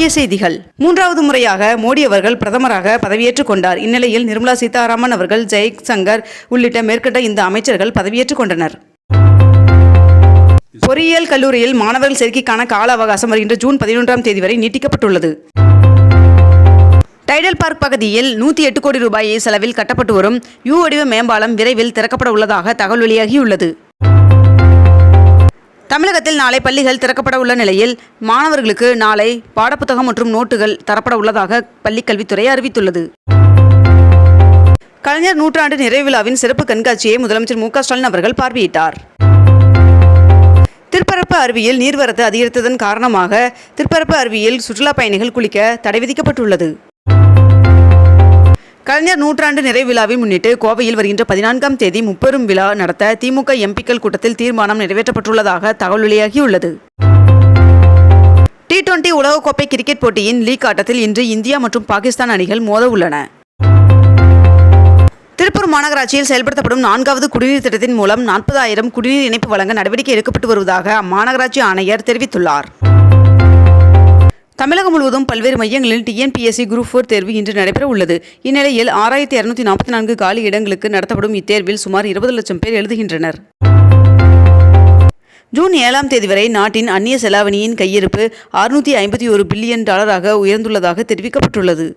முக்கிய செய்திகள். மூன்றாவது முறையாக மோடி அவர்கள் பிரதமராக பதவியேற்றுக் கொண்டார். இந்நிலையில் நிர்மலா சீதாராமன் அவர்கள் ஜெய்சங்கர் உள்ளிட்ட மேற்கண்ட இந்த அமைச்சர்கள் பதவியேற்றுக் கொண்டனர். பொறியியல் கல்லூரியில் மாணவர்கள் சேர்க்கைக்கான கால அவகாசம் வருகின்ற ஜூன் பதினொன்றாம் தேதி வரை நீட்டிக்கப்பட்டுள்ளது. டைடல் பார்க் பகுதியில் நூற்றி எட்டு கோடி ரூபாய் செலவில் கட்டப்பட்டு வரும் யூ வடிவ மேம்பாலம் விரைவில் திறக்கப்பட உள்ளதாக தகவல் வெளியாகியுள்ளது. தமிழகத்தில் நாளை பள்ளிகள் திறக்கப்பட உள்ள நிலையில் மாணவர்களுக்கு நாளை பாடப்புத்தகம் மற்றும் நோட்டுகள் தரப்பட உள்ளதாக பள்ளிக்கல்வித்துறை அறிவித்துள்ளது. கலைஞர் நூற்றாண்டு நிறைவு விழாவின் சிறப்பு கண்காட்சியை முதலமைச்சர் மு ஸ்டாலின் அவர்கள் பார்வையிட்டார். திருப்பரப்பு அருவியில் நீர்வரத்து அதிகரித்ததன் காரணமாக திருப்பரப்பு அருவியில் சுற்றுலா பயணிகள் குளிக்க தடை விதிக்கப்பட்டுள்ளது. கலைஞர் நூற்றாண்டு நிறைவிழாவை முன்னிட்டு கோவையில் வருகின்ற பதினான்காம் தேதி முப்பெரும் விழா நடத்த திமுக எம்பிக்கள் கூட்டத்தில் தீர்மானம் நிறைவேற்றப்பட்டுள்ளதாக தகவல் வெளியாகியுள்ளது. டி டுவெண்டி உலகக்கோப்பை கிரிக்கெட் போட்டியின் லீக் ஆட்டத்தில் இன்று இந்தியா மற்றும் பாகிஸ்தான் அணிகள் மோத உள்ளன திருப்பூர் மாநகராட்சியில் செயல்படுத்தப்படும் நான்காவது குடிநீர் திட்டத்தின் மூலம் நாற்பதாயிரம் குடிநீர் இணைப்பு வழங்க நடவடிக்கை எடுக்கப்பட்டு வருவதாக அம்மாநகராட்சி ஆணையர் தெரிவித்துள்ளார். தமிழகம் முழுவதும் பல்வேறு மையங்களில் டிஎன்பிஎஸ்சி குரூப் ஃபோர் தேர்வு இன்று நடைபெற உள்ளது இந்நிலையில் ஆறாயிரத்தி இரநூத்தி நாற்பத்தி நான்கு காலி இடங்களுக்கு நடத்தப்படும் இத்தேர்வில் சுமார் இருபது லட்சம் பேர் எழுதுகின்றனர். ஜூன் ஏழாம் தேதி வரை நாட்டின் அந்நிய செலாவணியின் கையிருப்பு அறுநூற்றி ஐம்பத்தி ஒரு பில்லியன் டாலராக உயர்ந்துள்ளதாக தெரிவிக்கப்பட்டுள்ளது.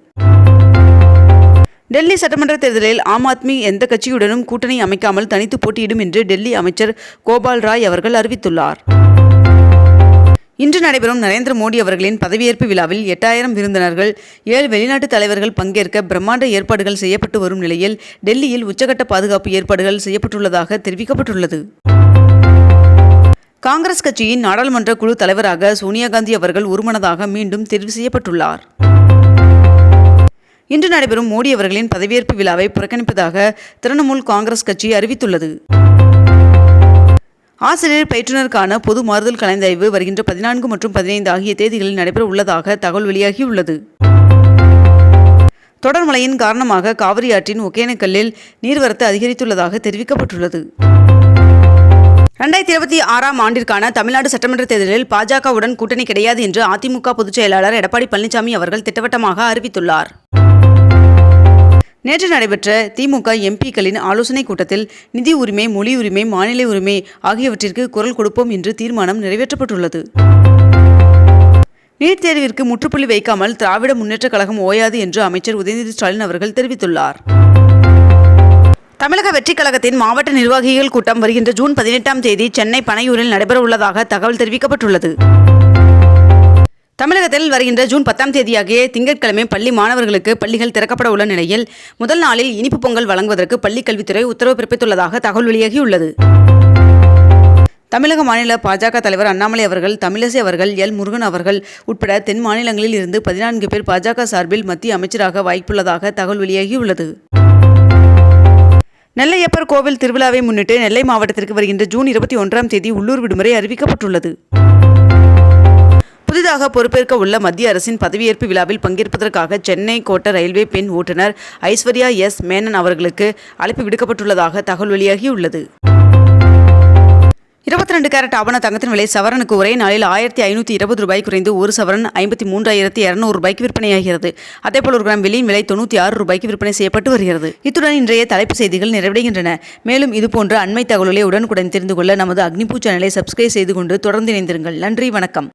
டெல்லி சட்டமன்ற தேர்தலில் ஆம் ஆத்மி எந்த கட்சியுடனும் கூட்டணி அமைக்காமல் தனித்து போட்டியிடும் என்று டெல்லி அமைச்சர் கோபால் ராய் அவர்கள் அறிவித்துள்ளார். இன்று நடைபெறும் நரேந்திர மோடி அவர்களின் பதவியேற்பு விழாவில் எட்டாயிரம் விருந்தினர்கள் ஏழு வெளிநாட்டு தலைவர்கள் பங்கேற்க பிரம்மாண்ட ஏற்பாடுகள் செய்யப்பட்டு வரும் நிலையில் டெல்லியில் உச்சகட்ட பாதுகாப்பு ஏற்பாடுகள் செய்யப்பட்டுள்ளதாக தெரிவிக்கப்பட்டுள்ளது. காங்கிரஸ் கட்சியின் நாடாளுமன்ற குழு தலைவராக சோனியா காந்தி அவர்கள் ஒருமனதாக மீண்டும் தேர்வு செய்யப்பட்டுள்ளார். இன்று நடைபெறும் மோடி அவர்களின் பதவியேற்பு விழாவை புறக்கணிப்பதாக திரிணாமுல் காங்கிரஸ் கட்சி அறிவித்துள்ளது. ஆசிரியர் பயிற்றுனருக்கான பொது மாறுதல் கலந்தாய்வு வருகின்ற பதினான்கு மற்றும் பதினைந்து ஆகிய தேதிகளில் நடைபெற உள்ளதாக தகவல் வெளியாகியுள்ளது. தொடர் மழையின் காரணமாக காவிரி ஆற்றின் ஒகேனக்கல்லில் நீர்வரத்து அதிகரித்துள்ளதாக தெரிவிக்கப்பட்டுள்ளது. ரெண்டாயிரத்தி இருபத்தி ஆறாம் ஆண்டிற்கான தமிழ்நாடு சட்டமன்ற தேர்தலில் பாஜகவுடன் கூட்டணி கிடையாது என்று அதிமுக பொதுச் செயலாளர் எடப்பாடி பழனிசாமி அவர்கள் திட்டவட்டமாக அறிவித்துள்ளார். நேற்று நடைபெற்ற திமுக எம்பிக்களின் ஆலோசனைக் கூட்டத்தில் நிதி உரிமை மொழி உரிமை மாநில உரிமை ஆகியவற்றிற்கு குரல் கொடுப்போம் என்று தீர்மானம் நிறைவேற்றப்பட்டுள்ளது. நீட் தேர்விற்கு முற்றுப்புள்ளி வைக்காமல் திராவிட முன்னேற்றக் கழகம் ஓயாது என்று அமைச்சர் உதயநிதி ஸ்டாலின் அவர்கள் தெரிவித்துள்ளார். தமிழக வெற்றிக் கழகத்தின் மாவட்ட நிர்வாகிகள் கூட்டம் வருகின்ற ஜூன் பதினெட்டாம் தேதி சென்னை பனையூரில் நடைபெறவுள்ளதாக தகவல் தெரிவிக்கப்பட்டுள்ளது. தமிழகத்தில் வருகின்ற ஜூன் பத்தாம் தேதியாகிய திங்கட்கிழமை பள்ளி மாணவர்களுக்கு பள்ளிகள் திறக்கப்பட உள்ள நிலையில் முதல் நாளில் இனிப்பு பொங்கல் வழங்குவதற்கு பள்ளிக் கல்வித்துறை உத்தரவு பிறப்பித்துள்ளதாக தகவல் வெளியாகியுள்ளது. தமிழக மாநில பாஜக தலைவர் அண்ணாமலை அவர்கள் தமிழிசை அவர்கள் எல். முருகன் அவர்கள் உட்பட தென் மாநிலங்களில் இருந்து பதினான்கு பேர் பாஜக சார்பில் மத்திய அமைச்சராக வாய்ப்புள்ளதாக தகவல் வெளியாகியுள்ளது. நெல்லையப்பர் கோவில் திருவிழாவை முன்னிட்டு நெல்லை மாவட்டத்திற்கு வருகின்ற ஜூன் இருபத்தி ஒன்றாம் தேதி உள்ளூர் விடுமுறை அறிவிக்கப்பட்டுள்ளது. புதிதாக பொறுப்பேற்க உள்ள மத்திய அரசின் பதவியேற்பு விழாவில் பங்கேற்பதற்காக சென்னை கோட்ட ரயில்வே பெண் ஓட்டுநர் ஐஸ்வர்யா எஸ். மேனன் அவர்களுக்கு அழைப்பு விடுக்கப்பட்டுள்ளதாக தகவல் வெளியாகியுள்ளது. இருபத்தி ரெண்டு கேரட் ஆவண தங்கத்தின் விலை சவரனுக்கு ஒரே நாளில் ஆயிரத்தி ஐநூற்றி இருபது ரூபாய் குறைந்து ஒரு சவரன் ஐம்பத்தி மூன்றாயிரத்தி இரநூறு ரூபாய்க்கு விற்பனையாகிறது. அதேபோல் ஒரு கிராம் வெளியின் விலை தொண்ணூற்றி ஆறு ரூபாய்க்கு விற்பனை செய்யப்பட்டு வருகிறது. இத்துடன் இன்றைய தலைப்பு செய்திகள் நிறைவடைகின்றன. மேலும் இதுபோன்ற அண்மை தகவல்களை உடனுக்குடன் தெரிந்து கொள்ள நமது அக்னிபூ சேனலை சப்ஸ்கிரைப் செய்து கொண்டு தொடர்ந்து இணைந்திருங்கள். நன்றி வணக்கம்.